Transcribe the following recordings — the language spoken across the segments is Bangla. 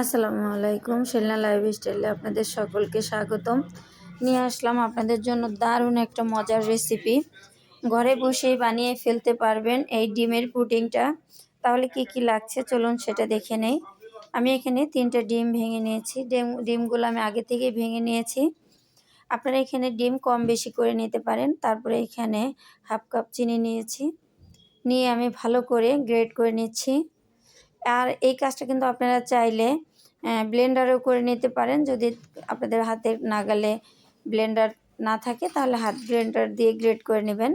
আসসালামু আলাইকুম, শিলনা লাইফ স্টাইলে আপনাদের সকলকে স্বাগতম। নিয়ে আসলাম আপনাদের জন্য দারুণ একটা মজার রেসিপি ঘরে বসেই বানিয়ে ফেলতে পারবেন এই ডিমের পুডিংটা। তাহলে কি কি লাগছে চলুন সেটা দেখে নেই। আমি এখানে তিনটা ডিম ভেঙে নিয়েছি। ডিম, ডিমগুলো আমি আগে থেকে ভেঙে নিয়েছি। আপনারা এখানে ডিম কম বেশি করে নিতে পারেন। তারপরে এখানে হাফ কাপ চিনি নিয়েছি। নিয়ে আমি ভালো করে গ্রেড করে নিচ্ছি। আর এই কাজটা কিন্তু আপনারা চাইলে ব্লেন্ডারও করে নিতে পারেন। যদি আপনাদের হাতে নাগালে ব্লেন্ডার না থাকে, তাহলে হাত ব্লেন্ডার দিয়ে গ্রেড করে নেবেন।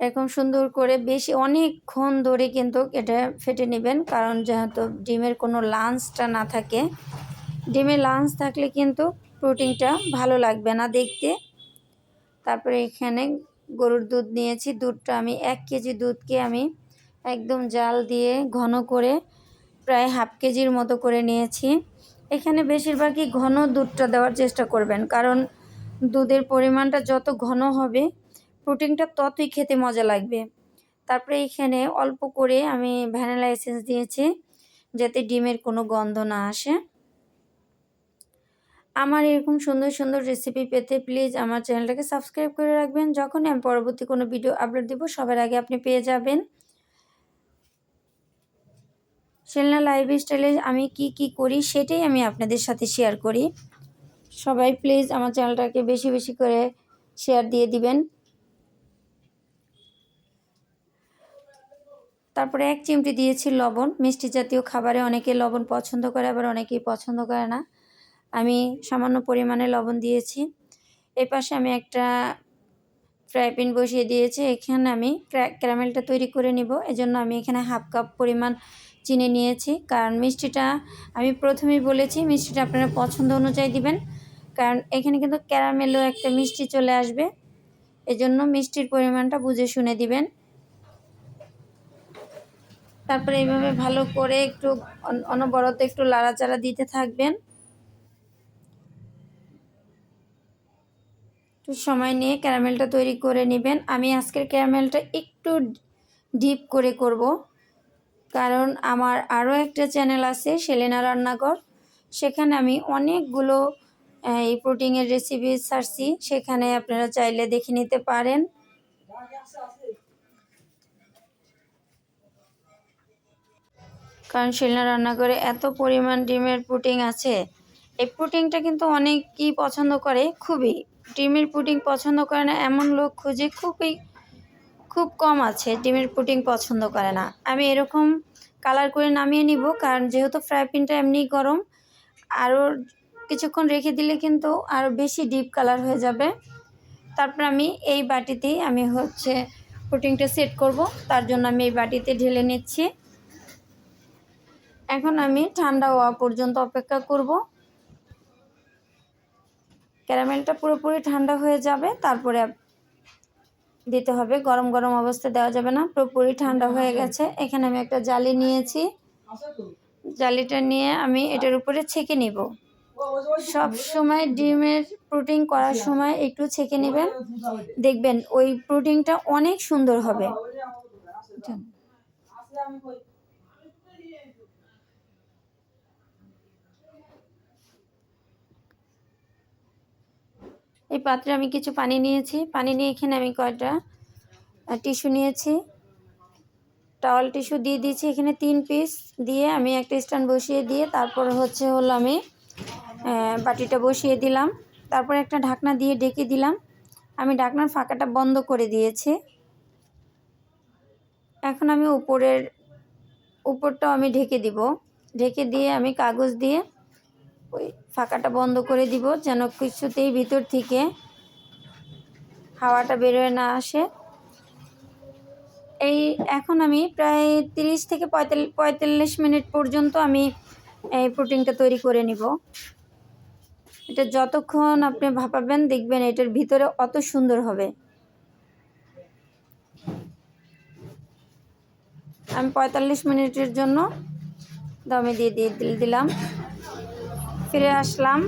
এরকম সুন্দর করে বেশি অনেকক্ষণ ধরে কিন্তু এটা ফেটে নেবেন, কারণ যেহেতু ডিমের কোনো লাঞ্চটা না থাকে, ডিমের লাঞ্চ থাকলে কিন্তু প্রোটিনটা ভালো লাগবে না দেখতে। তারপরে এখানে গরুর দুধ নিয়েছি। দুধটা আমি এক কেজি দুধকে আমি একদম জাল দিয়ে ঘন করে প্রায় হাফ কেজির মতো করে নিয়েছি। এখানে বেশিরভাগই ঘন দুধটা দেওয়ার চেষ্টা করবেন, কারণ দুধের পরিমাণটা যত ঘন হবে, প্রোটিনটা ততই খেতে মজা লাগবে। তারপরে এখানে অল্প করে আমি ভ্যানিলা এসেন্স দিয়েছি, যাতে ডিমের কোনো গন্ধ না আসে। আমার এরকম সুন্দর সুন্দর রেসিপি পেতে প্লিজ আমার চ্যানেলটাকে সাবস্ক্রাইব করে রাখবেন। যখনই আমি পরবর্তী কোনো ভিডিও আপলোড দিব, সবার আগে আপনি পেয়ে যাবেন। সেলনা লাইফ স্টাইলে আমি কি কি করি সেটাই আমি আপনাদের সাথে শেয়ার করি। সবাই প্লিজ আমার চ্যানেলটাকে বেশি বেশি করে শেয়ার দিয়ে দিবেন। তারপরে এক চিমটি দিয়েছি লবণ। মিষ্টি জাতীয় খাবারে অনেকে লবণ পছন্দ করে, আবার অনেকেই পছন্দ করে না। আমি সামান্য পরিমাণে লবণ দিয়েছি। এ পাশে আমি একটা ফ্রাই প্যান বসিয়ে দিয়েছি। এখানে আমি ক্যারামেলটা তৈরি করে নিব। এজন্য আমি এখানে হাফ কাপ পরিমাণ চিনি নিয়েছি। কারণ মিষ্টিটা আমি প্রথমেই বলেছি, মিষ্টিটা আপনারা পছন্দ অনুযায়ী দিবেন। কারণ এখানে কিন্তু ক্যারামেলও একটা মিষ্টি চলে আসবে। এজন্য মিষ্টির পরিমাণটা বুঝে শুনে দিবেন। তারপরে এইভাবে ভালো করে একটু অনবরত একটু লাড়াচাড়া দিতে থাকবেন। একটু সময় নিয়ে ক্যারামেলটা তৈরি করে নেবেন। আমি আজকের ক্যারামেলটা একটু ডিপ করে করব। কারণ আমার আরও একটা চ্যানেল আছে, সেলেনা রান্নাঘর। সেখানে আমি অনেকগুলো এই প্রোটিনের রেসিপি ছাড়ছি। সেখানে আপনারা চাইলে দেখে নিতে পারেন। কারণ শিলনা রান্নাঘরে এত পরিমাণ ডিমের পুটিং আছে। এই পুটিংটা কিন্তু অনেকই পছন্দ করে, খুবই। ডিমের পুটিং পছন্দ করে না, এমন লোক খুঁজে খুবই খুব কম আছে, ডিমের পুটিং পছন্দ করে না। আমি এরকম কালার করে নামিয়ে নিব, কারণ যেহেতু ফ্রাই প্যানটা এমনি গরম আরও কিছুক্ষণ রেখে দিলে কিন্তু আরও বেশি ডিপ কালার হয়ে যাবে। তারপর আমি এই বাটিতেই আমি হচ্ছে পুটিংটা সেট করব, তার জন্য আমি এই বাটিতে ঢেলে নিচ্ছি। এখন আমি ঠান্ডা হওয়া পর্যন্ত অপেক্ষা করব। ক্যারামেলটা পুরোপুরি ঠান্ডা হয়ে যাবে, তারপরে দিতে হবে। গরম গরম অবস্থা দেওয়া যাবে না। পুরোপুরি ঠান্ডা হয়ে গেছে। এখানে আমি একটা জালি নিয়েছি। জালিটা নিয়ে আমি এটার উপরে ছেঁকে নিব। সব সময় ডিমের প্রোটিন করার সময় একটু ছেঁকে নেবেন। দেখবেন ওই প্রোটিনটা অনেক সুন্দর হবে। এই পাত্রে আমি কিছু পানি নিয়েছি। পানি নিয়ে এখানে আমি কয়টা টিস্যু নিয়েছি। টাওয়াল টিস্যু দিয়ে দিয়েছি এখানে তিন পিস। দিয়ে আমি একটা স্ট্যান্ড বসিয়ে দিয়ে তারপর হচ্ছে হলো আমি বাটিটা বসিয়ে দিলাম। তারপর একটা ঢাকনা দিয়ে ডেকে দিলাম। আমি ঢাকনার ফাঁকাটা বন্ধ করে দিয়েছি। এখন আমি উপরের, উপরটাও আমি ঢেকে দিব। ঢেকে দিয়ে আমি কাগজ দিয়ে ওই ফাঁকাটা বন্ধ করে দিব যেন কিছুতেই ভিতর থেকে হাওয়াটা বেরোয় না আসে। এই এখন আমি প্রায় তিরিশ থেকে পঁয়তাল্লিশ মিনিট পর্যন্ত আমি এই প্রোটিনটা তৈরি করে নিব। এটা যতক্ষণ আপনি ভাপাবেন দেখবেন এটার ভিতরে অত সুন্দর হবে। আমি পঁয়তাল্লিশ মিনিটের জন্য দমে দিয়ে দিয়ে দিলাম। ফিরে আসলাম।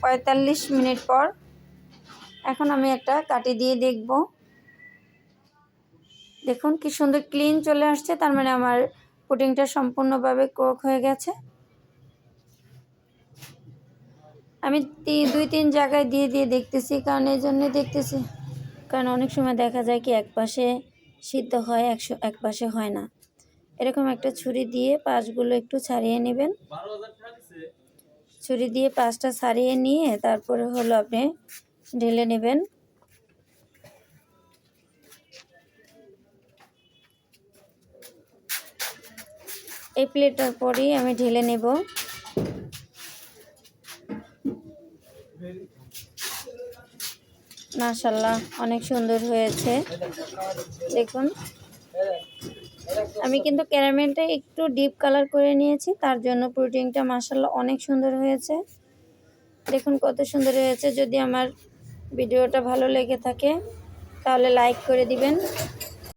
পঁয়তাল্লিশ মিনিট পর এখন আমি একটা কাটি দিয়ে দেখব। দেখুন কি সুন্দর ক্লিন চলে আসছে, তার মানে আমার পুডিংটা সম্পূর্ণভাবে কোক হয়ে গেছে। আমি দুই, তিন জায়গায় দিয়ে দিয়ে দেখতেছি, কারণ এই জন্যই দেখতেছি। কারণ অনেক সময় দেখা যায় কি এক পাশে সিদ্ধ হয়, একশো এক পাশে হয় না। এরকম একটা ছুরি দিয়ে পাশগুলো একটু ছাড়িয়ে নেবেন। ছুরি দিয়ে পাঁচটা ছাড়িয়ে নিয়ে তারপরে হলো আপনি ঢেলে নেবেন। এই প্লেটটার পরেই আমি ঢেলে নেব। মাশাল্লাহ অনেক সুন্দর হয়েছে। দেখুন। আমি কিন্তু ক্যারামেলটা একটু ডিপ কালার করে নিয়েছি, তার জন্য প্রোটিনটা মার্শাল অনেক সুন্দর হয়েছে। দেখুন কত সুন্দর হয়েছে, যদি আমার ভিডিওটা ভালো লেগে থাকে, তাহলে লাইক করে দিবেন।